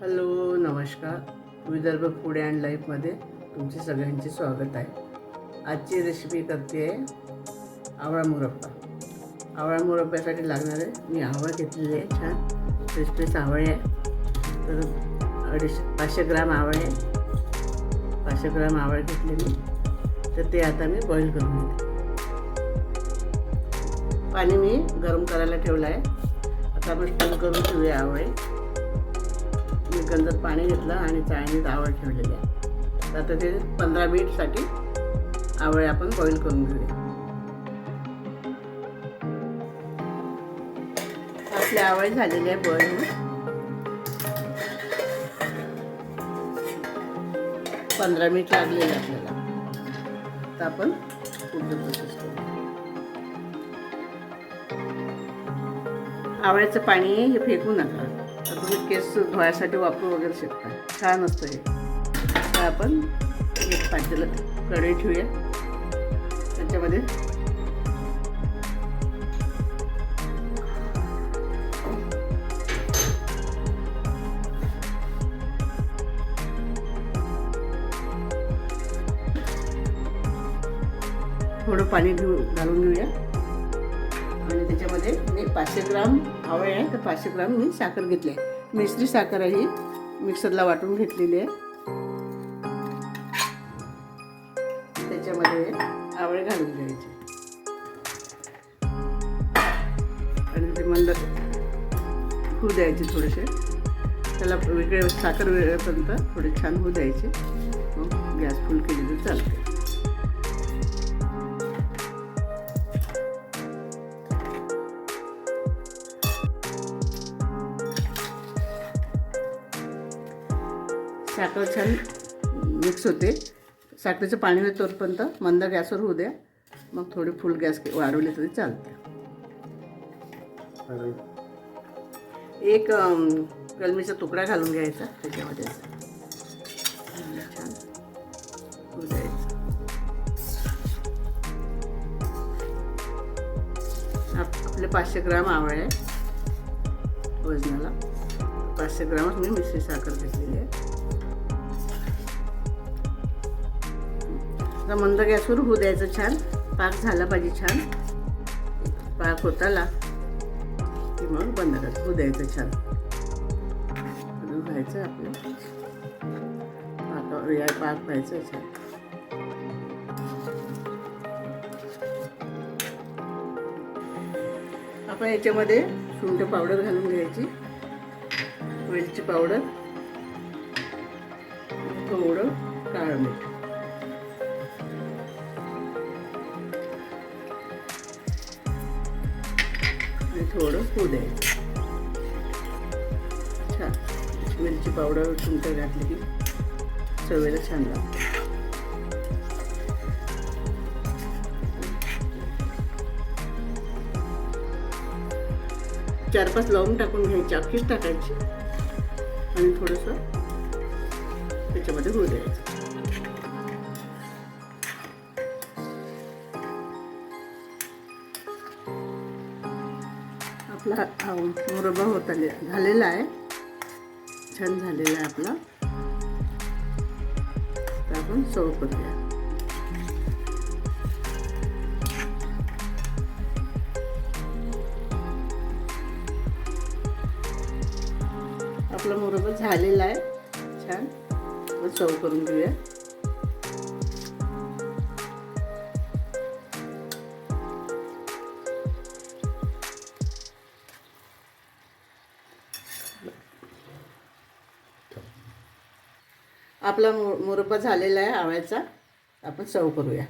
Hello नमस्कार. Vidarbha food and लाईफमध्ये तुमचे सगळ्यांचे स्वागत आहे. आजची रेसिपी करते आहे आवळा मुरब्बा. आवळा मुरब्ब्यासाठी लागणारे मी आवळा घेतलेली आहे छान. फ्रेश आवळे आहे. तर अडीचशे पाचशे ग्राम आवळे आहे. पाचशे ग्राम आवळे घेतले मी. तर ते आता मी बॉईल करून घेते. पाणी मी गरम करायला ठेवलं आहे. आता आपण स्टीम करून ठेवूया आवळे. मी गंजत पाणी घेतलं आणि चाळणीत आवळ ठेवलेली आहे. तर आता ते पंधरा मिनिटसाठी आवळे आपण बॉईल करून घेऊया. आपली आवळ झालेली आहे बॉईल पंधरा मिनिट लागलेले आपल्याला. तर आपण पुढचं प्रोसेस करू आवळ्याचं पाणी हे फेकू नका. तुम्ही केस धुवायसाठी वापरू वगैरे शकता. छान असतं हे. तर आपण एक पातेलं कढई ठेवूया. त्याच्यामध्ये थोडं पाणी घेऊ घालून घेऊया. आणि त्याच्यामध्ये मी पाचशे ग्राम आवळे आहे तर पाचशे ग्राम मी साखर घेतली आहे. मिश्री साखर ही. मिक्सरला वाटून घेतलेली आहे. त्याच्यामध्ये आवळे घालून घ्यायचे. आणि ते मंद होऊ द्यायचे थोडेसे. त्याला वेगळे साखर वेळेपर्यंत थोडे छान होऊ द्यायचे. मग गॅस फुल केली तर चालते साखर छान मिक्स होते. साखरेचं पाणी होते तोपर्यंत मंद गॅसवर होऊ द्या. मग थोडी फुल गॅस वाढवली तरी चालते. एक कलमीचा तुकडा घालून घ्यायचा. त्याच्यामध्ये असं. छान होऊ द्यायचं. आप- आपले पाचशे ग्राम आवळे आहे. वजनाला पाचशे ग्रामच मी मिश्री साखर घेतलेली आहे. आता मंद गॅसवर होऊ द्यायचं छान. पाक झाला पाहिजे छान. पाक होताला की मग बंद कर होऊ द्यायचं छान. अजून व्हायचं आपलं. पाकावर या पाक व्हायचं छान. आपण याच्यामध्ये सुंठ पावडर घालून घ्यायची. वेलची पावडर थोडं काळं मीठ. थोडं होऊ द्यायचं छान. मिरची पावडर तुमचं घातली की चवेला छान लागते. चार पाच लावून टाकून घ्यायची अख्खीच टाकायची. आणि थोडंसं त्याच्यामध्ये होऊ द्यायचं. आपला मुरबा होत आले झालेला आहे. छान झालेला आहे आपला. तर आपण सर्व करूया. आपला मुरबा झालेला आहे. छान. सर्व करून घेऊया. आपला मु मुरब्बा झालेला आहे आवळ्याचा. आपण सर्व करूया.